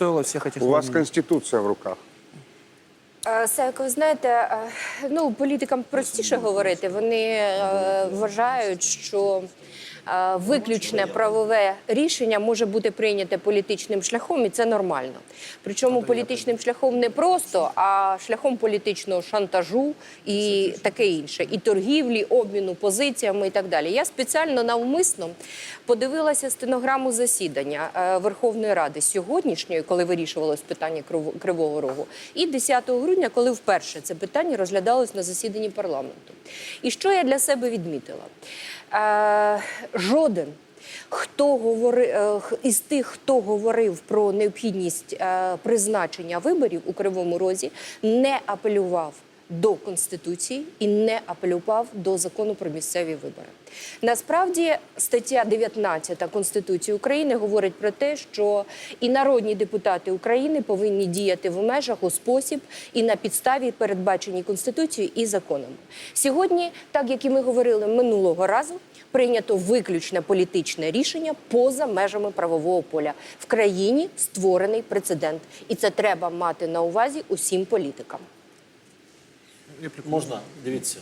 стоило всех этих У вас волнений. конституція в руках. Сако, ви знаєте, е, ну політикам простіше говорити. Вони е, вважають, що е, виключне правове рішення може бути прийняте політичним шляхом, і це нормально. Причому політичним шляхом не просто, а шляхом політичного шантажу і таке інше, і торгівлі, обміну позиціями і так далі. Я спеціально навмисно подивилася стенограму засідання е, Верховної Ради сьогоднішньої, коли вирішувалось питання Криво- Кривого Рогу, і 10 грудня, коли вперше це питання розглядалось на засіданні парламенту. І що я для себе відмітила? Жоден. Хто говори е, із тих, хто говорив про необхідність е, призначення виборів у Кривому Розі, не апелював до конституції і не апелював до закону про місцеві вибори. Насправді, стаття 19 Конституції України говорить про те, що і народні депутати України повинні діяти в межах у спосіб і на підставі передбачені Конституцією і законами. Сьогодні, так як і ми говорили минулого разу, прийнято виключне політичне рішення поза межами правового поля. В країні створений прецедент, і це треба мати на увазі усім політикам. Можна, дивіться.